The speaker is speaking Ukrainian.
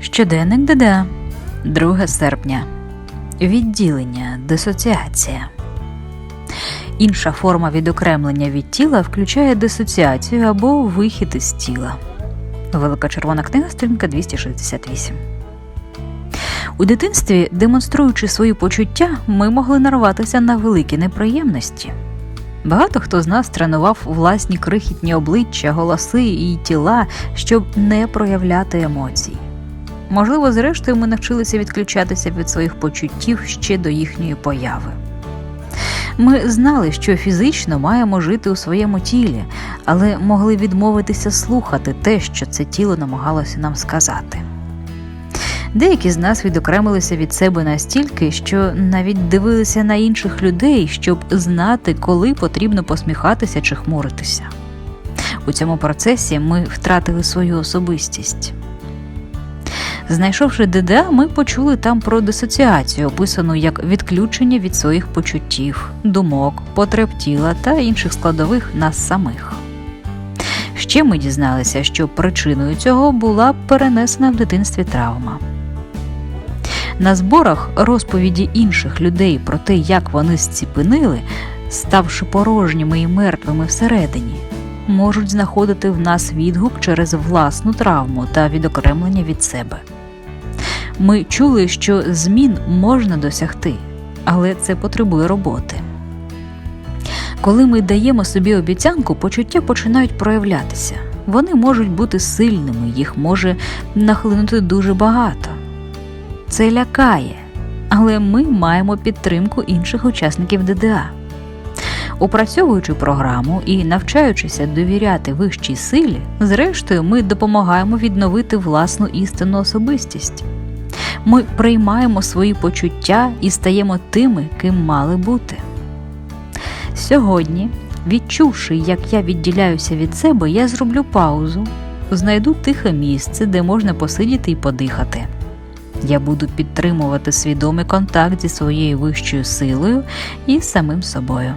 Щоденник ДДА 2 серпня. Відділення, дисоціація. Інша форма відокремлення від тіла включає дисоціацію або вихід із тіла. Велика червона книга, сторінка 268. У дитинстві, демонструючи свої почуття, ми могли нарватися на великі неприємності. Багато хто з нас тренував власні крихітні обличчя, голоси і тіла, щоб не проявляти емоцій. Можливо, зрештою ми навчилися відключатися від своїх почуттів ще до їхньої появи. Ми знали, що фізично маємо жити у своєму тілі, але могли відмовитися слухати те, що це тіло намагалося нам сказати. Деякі з нас відокремилися від себе настільки, що навіть дивилися на інших людей, щоб знати, коли потрібно посміхатися чи хмуритися. У цьому процесі ми втратили свою особистість. Знайшовши ДДА, ми почули там про дисоціацію, описану як відключення від своїх почуттів, думок, потреб тіла та інших складових нас самих. Ще ми дізналися, що причиною цього була перенесена в дитинстві травма. На зборах розповіді інших людей про те, як вони зціпенили, ставши порожніми і мертвими всередині, можуть знаходити в нас відгук через власну травму та відокремлення від себе. Ми чули, що змін можна досягти, але це потребує роботи. Коли ми даємо собі обіцянку, почуття починають проявлятися. Вони можуть бути сильними, їх може нахлинути дуже багато. Це лякає, але ми маємо підтримку інших учасників ДДА. Опрацьовуючи програму і навчаючися довіряти вищій силі, зрештою ми допомагаємо відновити власну істинну особистість. Ми приймаємо свої почуття і стаємо тими, ким мали бути. Сьогодні, відчувши, як я відділяюся від себе, я зроблю паузу, знайду тихе місце, де можна посидіти і подихати. Я буду підтримувати свідомий контакт зі своєю вищою силою і самим собою.